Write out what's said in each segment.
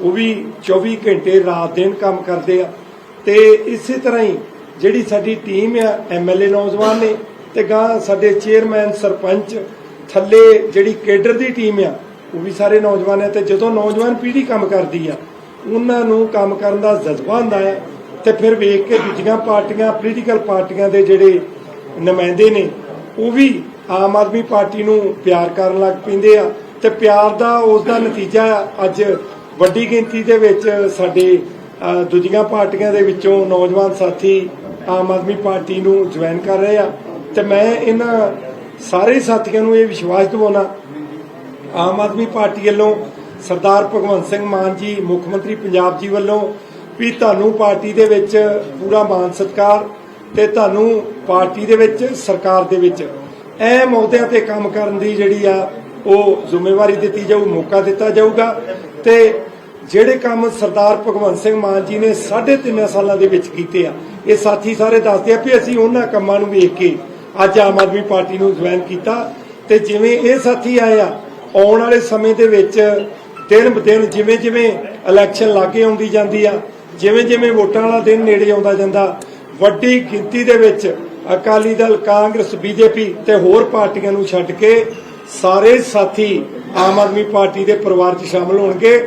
ਉਹ ਵੀ 24 ਘੰਟੇ ਰਾਤ ਦਿਨ ਕੰਮ ਕਰਦੇ ਆ। ਤੇ ਇਸੇ ਤਰ੍ਹਾਂ ਹੀ ਜਿਹੜੀ ਸਾਡੀ ਟੀਮ ਆ ਐਮਐਲਏ ਨੌਜਵਾਨ ਨੇ ਤੇ ਗਾਂ ਸਾਡੇ ਚੇਅਰਮੈਨ, ਸਰਪੰਚ, ਥੱਲੇ ਜਿਹੜੀ ਕੇਡਰ ਦੀ ਟੀਮ ਆ, ਉਹ ਵੀ ਸਾਰੇ ਨੌਜਵਾਨ ਆ ਤੇ ਜਦੋਂ ਨੌਜਵਾਨ ਪੀੜ੍ਹੀ ਕੰਮ ਕਰਦੀ ਆ, ਉਹਨਾਂ ਨੂੰ ਕੰਮ ਕਰਨ ਦਾ ਜਜ਼ਬਾ ਹੁੰਦਾ ਹੈ ਤੇ ਫਿਰ ਵੇਖ ਕੇ ਦੂਜੀਆਂ ਪਾਰਟੀਆਂ ਪੋਲੀਟੀਕਲ ਪਾਰਟੀਆਂ ਦੇ ਜਿਹੜੇ ਨੁਮਾਇੰਦੇ ਨੇ, ਉਹ ਵੀ ਆਮ ਆਦਮੀ ਪਾਰਟੀ ਨੂੰ ਪਿਆਰ ਕਰਨ ਲੱਗ ਪੈਂਦੇ ਆ ਤੇ ਪਿਆਰ ਦਾ ਉਸ ਦਾ ਨਤੀਜਾ ਅੱਜ ਵੱਡੀ ਗਿਣਤੀ ਦੇ ਵਿੱਚ ਸਾਡੇ ਅ, ਦੂਜੀਆਂ ਪਾਰਟੀਆਂ ਦੇ ਵਿੱਚੋਂ ਨੌਜਵਾਨ ਸਾਥੀ ਆਮ ਆਦਮੀ ਪਾਰਟੀ ਨੂੰ ਜੁਆਇਨ ਕਰ ਰਹੇ ਆ। ਤੇ ਮੈਂ ਇਹਨਾਂ ਸਾਰੇ ਸਾਥੀਆਂ ਨੂੰ ਇਹ ਵਿਸ਼ਵਾਸ ਦਿਵਾਉਣਾ ਆਮ ਆਦਮੀ ਪਾਰਟੀ ਵੱਲੋਂ ਸਰਦਾਰ ਭਗਵੰਤ ਸਿੰਘ ਮਾਨ ਜੀ ਮੁੱਖ ਮੰਤਰੀ ਪੰਜਾਬ ਜੀ ਵੱਲੋਂ ਵੀ ਤੁਹਾਨੂੰ ਪਾਰਟੀ ਦੇ ਵਿੱਚ ਪੂਰਾ ਮਾਨ ਸਤਿਕਾਰ ਤੇ ਤੁਹਾਨੂੰ ਪਾਰਟੀ ਦੇ ਵਿੱਚ ਸਰਕਾਰ ਦੇ ਵਿੱਚ ਅਹਿਮ ਅਹੁਦਿਆਂ ਤੇ ਕੰਮ ਕਰਨ ਦੀ ਜਿਹੜੀ ਆ ਉਹ ਜ਼ਿੰਮੇਵਾਰੀ ਦਿੱਤੀ ਜਾਊ ਮੌਕਾ ਦਿੱਤਾ ਜਾਊਗਾ ਤੇ ਜਿਹੜੇ ਕੰਮ ਸਰਦਾਰ ਭਗਵੰਤ ਸਿੰਘ ਮਾਨ ਜੀ ਨੇ 3.5 ਸਾਲਾਂ ਦੇ ਵਿੱਚ ਕੀਤੇ ਆ, ਇਹ ਸਾਥੀ ਸਾਰੇ ਦੱਸਦੇ ਆ ਵੀ ਅਸੀਂ ਉਹਨਾਂ ਕੰਮਾਂ ਨੂੰ ਵੇਖ ਕੇ ਅੱਜ ਆਮ ਆਦਮੀ ਪਾਰਟੀ ਨੂੰ ਜੁਆਇਨ ਕੀਤਾ ਤੇ ਜਿਵੇਂ ਇਹ ਸਾਥੀ ਆਏ ਆ, ਆਉਣ ਵਾਲੇ ਸਮੇਂ ਦੇ ਵਿੱਚ ਦਿਨ ਬਦਿਨ ਜਿਵੇਂ ਜਿਵੇਂ ਇਲੈਕਸ਼ਨ ਲਾਗੇ ਆਉਂਦੀ ਜਾਂਦੀ ਆ, ਜਿਵੇਂ ਜਿਵੇਂ ਵੋਟਾਂ ਵਾਲਾ ਦਿਨ ਨੇੜੇ ਆਉਂਦਾ ਜਾਂਦਾ, ਵੱਡੀ ਗਿਣਤੀ ਦੇ ਵਿੱਚ ਅਕਾਲੀ ਦਲ, ਕਾਂਗਰਸ, ਬੀਜੇਪੀ ਤੇ ਹੋਰ ਪਾਰਟੀਆਂ ਨੂੰ ਛੱਡ ਕੇ ਸਾਰੇ ਸਾਥੀ ਆਮ ਆਦਮੀ ਪਾਰਟੀ ਦੇ ਪਰਿਵਾਰ 'ਚ ਸ਼ਾਮਲ ਹੋਣਗੇ।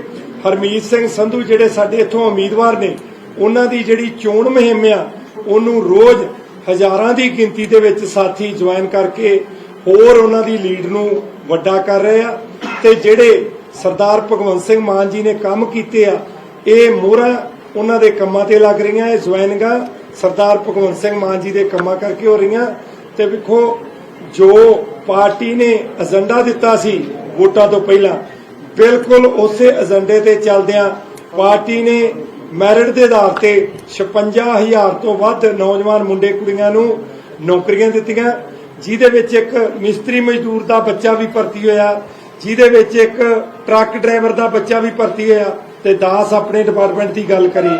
ਹਰਮੀਤ ਸਿੰਘ ਸੰਧੂ ਜਿਹੜੇ ਸਾਡੇ ਇੱਥੋਂ ਉਮੀਦਵਾਰ ਨੇ, ਉਹਨਾਂ ਦੀ ਜਿਹੜੀ ਚੋਣ ਮੁਹਿੰਮ ਆ, ਉਹਨੂੰ ਰੋਜ਼ ਹਜ਼ਾਰਾਂ ਦੀ ਗਿਣਤੀ ਦੇ ਵਿੱਚ ਸਾਥੀ ਜੁਆਇਨ ਕਰਕੇ ਹੋਰ ਉਹਨਾਂ ਦੀ ਲੀਡ ਨੂੰ ਵੱਡਾ ਕਰ ਰਹੇ ਆ। ਤੇ ਜਿਹੜੇ ਸਰਦਾਰ ਭਗਵੰਤ ਸਿੰਘ ਮਾਨ ਜੀ ਨੇ ਕੰਮ ਕੀਤੇ ਆ, ਇਹ ਮੋਹਰਾਂ ਉਹਨਾਂ ਦੇ ਕੰਮਾਂ ਤੇ ਲੱਗ ਰਹੀਆਂ, ਇਹ ਜੁਆਇਨਿੰਗਾਂ ਸਰਦਾਰ ਭਗਵੰਤ ਸਿੰਘ ਮਾਨ ਜੀ ਦੇ ਕੰਮਾਂ ਕਰਕੇ ਹੋ ਰਹੀਆਂ। ਤੇ ਵੇਖੋ, ਜੋ ਪਾਰਟੀ ਨੇ ਏਜੰਡਾ ਦਿੱਤਾ ਸੀ ਵੋਟਾਂ ਤੋਂ ਪਹਿਲਾਂ ਬਿਲਕੁਲ ਉਸੇ ਏਜੰਡੇ ਤੇ ਚੱਲਦਿਆਂ ਪਾਰਟੀ ਨੇ ਮੈਰਿਟ ਦੇ ਆਧਾਰ ਤੇ 56000 ਤੋਂ ਵੱਧ ਨੌਜਵਾਨ ਮੁੰਡੇ ਕੁੜੀਆਂ ਨੂੰ ਨੌਕਰੀਆਂ ਦਿੱਤੀਆਂ, ਜਿਹਦੇ ਵਿੱਚ ਇੱਕ ਮਿਸਤਰੀ ਮਜ਼ਦੂਰ ਦਾ ਬੱਚਾ ਵੀ ਭਰਤੀ ਹੋਇਆ, ਜਿਹਦੇ ਵਿੱਚ ਇੱਕ ਟਰੱਕ ਡਰਾਈਵਰ ਦਾ ਬੱਚਾ ਵੀ ਭਰਤੀ ਹੋਇਆ ਤੇ ਦਾਸ ਆਪਣੇ ਡਿਪਾਰਟਮੈਂਟ ਦੀ ਗੱਲ ਕਰੀ।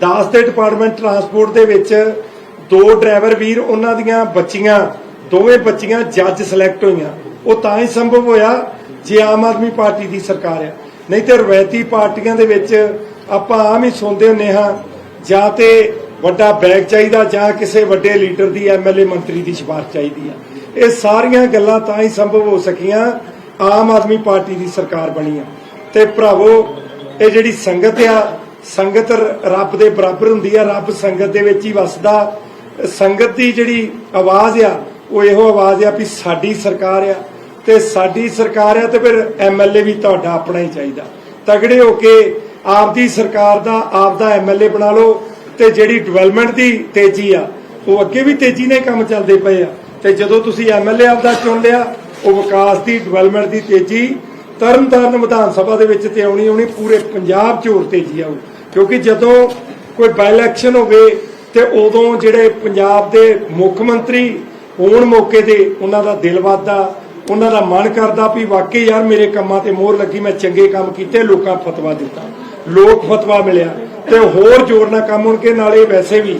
ਦਾਸ ਦੇ ਡਿਪਾਰਟਮੈਂਟ ਟਰਾਂਸਪੋਰਟ ਦੇ ਵਿੱਚ ਦੋ ਡਰਾਈਵਰ ਵੀਰ ਉਹਨਾਂ ਦੀਆਂ ਬੱਚੀਆਂ, ਦੋਵੇਂ ਬੱਚੀਆਂ ਜੱਜ ਸਿਲੈਕਟ ਹੋਈਆਂ। ਉਹ ਤਾਂ ਹੀ ਸੰਭਵ ਹੋਇਆ ਜੇ ਆਮ ਆਦਮੀ ਪਾਰਟੀ ਦੀ ਸਰਕਾਰ ਆ, ਨਹੀਂ ਤੇ ਰਵਾਇਤੀ ਪਾਰਟੀਆਂ ਦੇ ਵਿੱਚ ਆਪਾਂ ਆਮ ਹੀ ਸੁਣਦੇ ਹੁੰਨੇ ਹਾਂ, ਜਾਂ ਤੇ ਵੱਡਾ ਬੈਗ ਚਾਹੀਦਾ, ਜਾਂ ਕਿਸੇ ਵੱਡੇ ਲੀਡਰ ਦੀ ਐਮਐਲਏ ਮੰਤਰੀ ਦੀ ਸਿਫਾਰਿਸ਼ ਚਾਹੀਦੀ ਆ। ਇਹ ਸਾਰੀਆਂ ਗੱਲਾਂ ਤਾਂ ਹੀ ਸੰਭਵ ਹੋ ਸਕੀਆਂ, ਆਮ ਆਦਮੀ ਪਾਰਟੀ ਦੀ ਸਰਕਾਰ ਬਣੀ ਆ। ਤੇ ਭਰਾਵੋ, ਇਹ ਜਿਹੜੀ ਸੰਗਤ ਆ, ਸੰਗਤ ਰੱਬ ਦੇ ਬਰਾਬਰ ਹੁੰਦੀ ਆ, ਰੱਬ ਸੰਗਤ ਦੇ ਵਿੱਚ ਹੀ ਵਸਦਾ। ਸੰਗਤ ਦੀ ਜਿਹੜੀ ਆਵਾਜ਼ ਆ, ਉਹ ਇਹੋ ਆਵਾਜ਼ ਆ ਵੀ ਸਾਡੀ ਸਰਕਾਰ ਆ ਤੇ ਸਾਡੀ ਸਰਕਾਰ ਆ ਤੇ ਫਿਰ ਐਮਐਲਏ ਵੀ ਤੁਹਾਡਾ ਆਪਣਾ ਹੀ ਚਾਹੀਦਾ। ਤਗੜੇ ਹੋ ਕੇ ਆਪਦੀ ਸਰਕਾਰ ਦਾ, ਆਪਦਾ ਐਮਐਲਏ ਬਣਾ ਲਓ ਤੇ ਜਿਹੜੀ ਡਿਵੈਲਪਮੈਂਟ ਦੀ ਤੇਜ਼ੀ ਆ, ਉਹ ਅੱਗੇ ਵੀ ਤੇਜ਼ੀ ਨਾਲ ਕੰਮ ਚੱਲਦੇ ਪਏ ਆ। ਤੇ ਜਦੋਂ ਤੁਸੀਂ ਐਮਐਲਏ ਆਪਦਾ ਚੁਣ ਲਿਆ, ਉਹ ਵਿਕਾਸ ਦੀ, ਡਿਵੈਲਪਮੈਂਟ ਦੀ ਤੇਜ਼ੀ ਤਰਨਤਾਰਨ ਵਿਧਾਨ ਸਭਾ ਦੇ ਵਿੱਚ ਤੇ ਆਉਣੀ ਆਉਣੀ ਪੂਰੇ ਪੰਜਾਬ 'ਚ ਹੋਰ ਤੇਜ਼ੀ ਆਊ। ਕਿਉਂਕਿ ਜਦੋਂ ਕੋਈ ਬਾਈ ਇਲੈਕਸ਼ਨ ਹੋਵੇ ਤੇ ਉਦੋਂ ਜਿਹੜੇ ਪੰਜਾਬ ਦੇ ਮੁੱਖ ਮੰਤਰੀ ਹੋਣ ਮੌਕੇ ਤੇ ਉਹਨਾਂ ਦਾ ਦਿਲ ਵੱਧਦਾ ਉਹਨਾਂ ਦਾ ਮਨ ਕਰਦਾ ਵੀ ਵਾਕਈ ਯਾਰ ਮੇਰੇ ਕੰਮਾਂ ਤੇ ਮੋਹਰ ਲੱਗੀ, ਮੈਂ ਚੰਗੇ ਕੰਮ ਕੀਤੇ, ਲੋਕਾਂ ਫਤਵਾ ਦਿੱਤਾ। ਲੋਕ ਫਤਵਾ ਮਿਲਿਆ। ਤੇ ਹੋਰ ਜ਼ੋਰ ਨਾਲ ਕੰਮ ਹੋਣ ਨਾਲੇ ਵੈਸੇ ਵੀ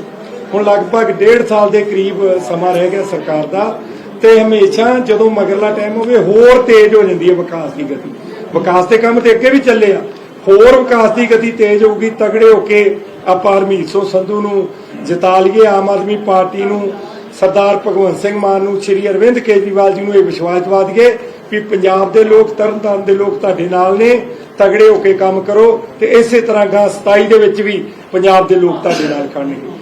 ਹੁਣ ਲਗਭਗ ਡੇਢ ਸਾਲ ਦੇ ਕਰੀਬ ਸਮਾਂ ਰਹਿ ਗਿਆ ਸਰਕਾਰ ਦਾ ਤੇ ਹਮੇਸ਼ਾ ਜਦੋਂ ਮਗਰਲਾ ਟਾਈਮ ਹੋਵੇ ਹੋਰ ਤੇਜ਼ ਹੋ ਜਾਂਦੀ ਹੈ ਵਿਕਾਸ ਦੀ ਗਤੀ। ਵਿਕਾਸ ਦੇ ਕੰਮ ਤੇ ਅੱਗੇ ਵੀ ਚੱਲੇ ਆ। ਹੋਰ ਵਿਕਾਸ ਦੀ ਗਤੀ ਤੇਜ਼ ਹੋਊਗੀ, ਤਗੜੇ ਹੋ ਕੇ ਆਪਾਂ ਹਰਮੀਤ ਸੋ ਸੰਧੂ ਨੂੰ ਜਿਤਾ ਲਈਏ, ਆਮ ਆਦਮੀ ਪਾਰਟੀ ਨੂੰ ਸਰਦਾਰ ਭਗਵੰਤ ਸਿੰਘ ਮਾਨ ਨੂੰ ਸ਼੍ਰੀ ਅਰਵਿੰਦ ਕੇਜਰੀਵਾਲ ਜੀ ਨੂੰ ਇਹ ਵਿਸ਼ਵਾਸ ਦਿਵਾ ਦਈਏ ਵੀ ਪੰਜਾਬ ਦੇ ਲੋਕ, ਤਰਨਤਾਰਨ ਦੇ ਲੋਕ ਤੁਹਾਡੇ ਨਾਲ ਨੇ, ਤਗੜੇ ਹੋ ਕੇ ਕੰਮ ਕਰੋ ਤੇ ਇਸੇ ਤਰ੍ਹਾਂ ਗਾ 27 ਦੇ ਵਿੱਚ ਵੀ ਪੰਜਾਬ ਦੇ ਲੋਕ ਤੁਹਾਡੇ ਨਾਲ ਖੜਨਗੇ